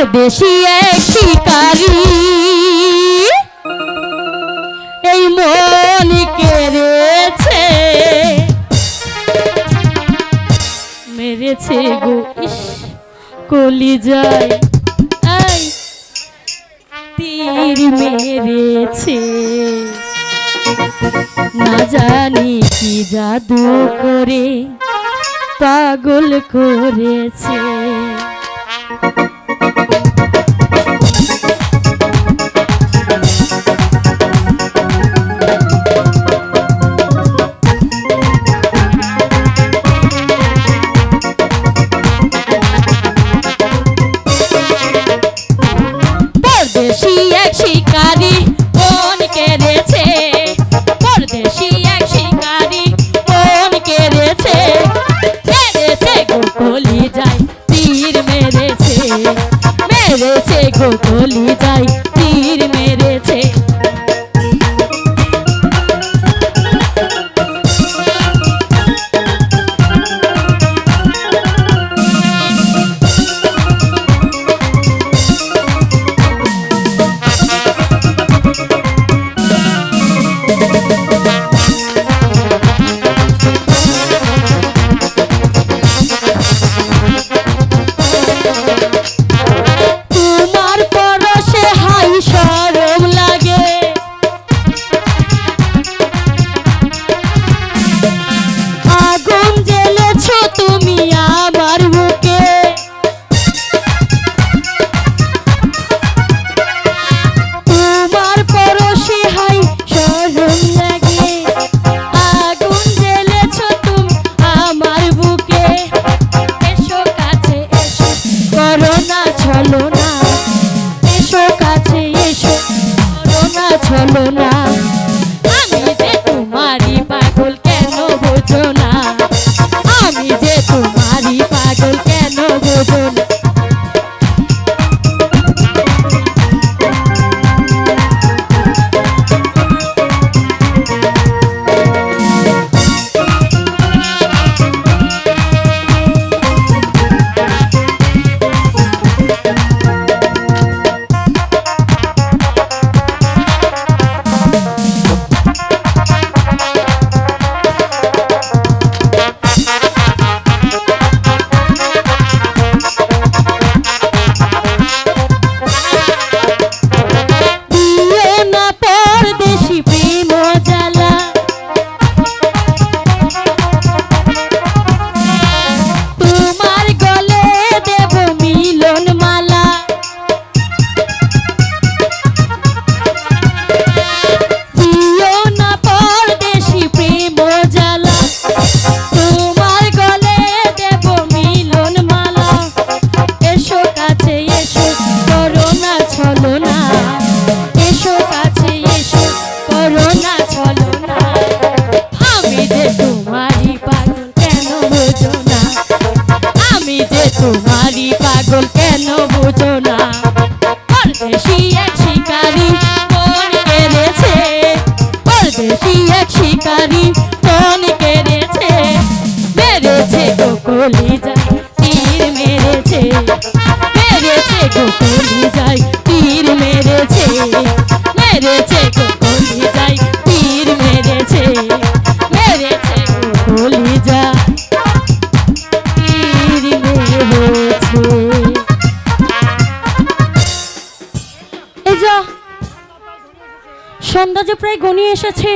পরদেশি এক শিকারী। এই মন কেড়েছে। মেরেছে গো কলি যায় তীর মেরেছে। না জানি কি জাদু করে, পাগল করেছে। যায় তীর মেরেছে। করোনা ছলো না যে তোমারই পাগল কেন বোঝো না? আমি যে তোমারই পাগল কেন বোঝো না? পরদেশি এক শিকারি মন কেড়েছে। পরদেশি এক শিকারি মন কেড়েছে। মেরেছে গোকলি যায় তীর মেরেছে। মেরেছে গোকলি যায় তীর মেরেছে। মেরেছে গোকলি যায় সন্ধ্যা যে প্রায় গনিয়ে এসেছে।